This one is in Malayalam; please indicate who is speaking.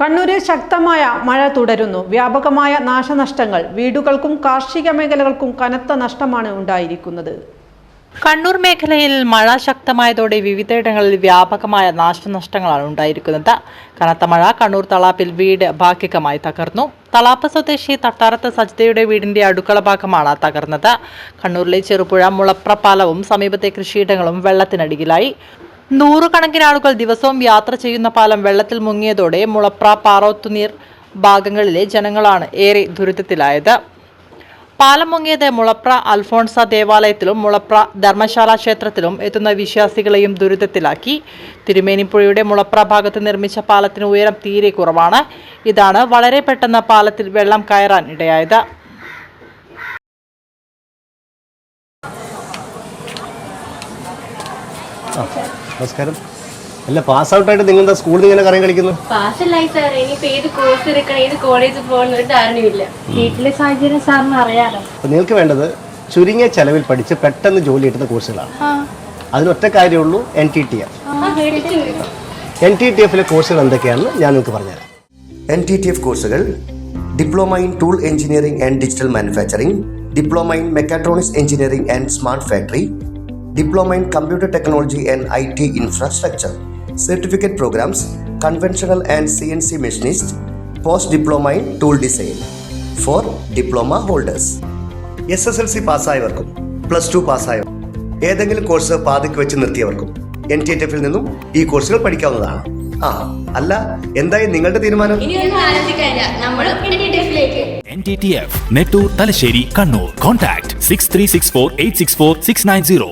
Speaker 1: കണ്ണൂരിൽ ശക്തമായ മഴ തുടരുന്നു. വ്യാപകമായ നാശനഷ്ടങ്ങൾ വീടുകൾക്കും കാർഷിക മേഖലകൾക്കും കനത്ത നഷ്ടമാണ് ഉണ്ടായിരിക്കുന്നത്.
Speaker 2: കണ്ണൂർ മേഖലയിൽ മഴ ശക്തമായതോടെ വിവിധയിടങ്ങളിൽ വ്യാപകമായ നാശനഷ്ടങ്ങളാണ് ഉണ്ടായിരിക്കുന്നത്. കനത്ത മഴ കണ്ണൂർ തളാപ്പിൽ വീട് ഭാഗികമായി തകർന്നു. തളാപ്പ് സ്വദേശി തട്ടാറത്ത് സജിതയുടെ വീടിന്റെ അടുക്കള ഭാഗമാണ് തകർന്നത്. കണ്ണൂരിലെ ചെറുപുഴ മുളപ്ര പാലവും സമീപത്തെ കൃഷിയിടങ്ങളും വെള്ളത്തിനടിയിലായി. നൂറുകണക്കിന് ആളുകൾ ദിവസവും യാത്ര ചെയ്യുന്ന പാലം വെള്ളത്തിൽ മുങ്ങിയതോടെ മുളപ്ര പാറോത്തുനീർ ഭാഗങ്ങളിലെ ജനങ്ങളാണ് ഏറെ ദുരിതത്തിലായത്. പാലം മുങ്ങിയത് മുളപ്ര അൽഫോൺസ ദേവാലയത്തിലും മുളപ്ര ധർമ്മശാല ക്ഷേത്രത്തിലും എത്തുന്ന വിശ്വാസികളെയും ദുരിതത്തിലാക്കി. തിരുമേനിപ്പുഴയുടെ മുളപ്ര ഭാഗത്ത് നിർമ്മിച്ച പാലത്തിന് ഉയരം തീരെ കുറവാണ്. ഇതാണ് വളരെ പെട്ടെന്ന് പാലത്തിൽ വെള്ളം കയറാൻ ഇടയായത്.
Speaker 3: നമസ്കാരം. അല്ല പാസ് ഔട്ട് ആയിട്ട് നിങ്ങൾ എന്താ സ്കൂളിൽ ഇങ്ങനെ കറങ്ങി കളിക്കുന്നു?
Speaker 4: പാസ്സല്ലായി സാർ ഇനിയിപ്പോ ഏത് കോഴ്സ് എടുക്കണം ഏത് കോളേജിൽ പോകണം ഒരു ധാരണയില്ല വീട്ടിലെ സാഹചര്യം സാറിന് അറിയാലോ.
Speaker 3: അപ്പോൾ നിങ്ങൾക്ക് വേണ്ടത് ചുരുങ്ങിയ ചെലവിൽ പഠിച്ച് പെട്ടെന്ന് ജോലി കിട്ടുന്ന കോഴ്സുകളാണ് അതിനൊറ്റ കാര്യമുള്ളൂ N T T F N T T എഫിലെ കോഴ്സുകൾ എന്തൊക്കെയാണെന്ന് ഞാൻ നിങ്ങൾക്ക് പറഞ്ഞുതരാം.
Speaker 5: എൻ ടി ടി എഫ് കോഴ്സുകൾ diploma in tool engineering and digital manufacturing diploma in mechatronics engineering and smart factory diploma in computer technology and I T infrastructure certificate programmes conventional and C N C machinist post diploma in tool design for diploma holders S S L C പാസ്സായവർക്കും. Plus two പാസ്സായവർക്കും ഏതെങ്കിലും കോഴ്സ് പാതിക്ക് വെച്ച് നിർത്തിയവർക്കും. എൻ ടി എഫ് നിന്നും ഈ കോഴ്സുകൾ പഠിക്കാവുന്നതാണ്. ആ അല്ല എന്തായി നിങ്ങളുടെ തീരുമാനം?
Speaker 6: Nettoor Thalassery Kannur contact six three six four eight six four six nine zero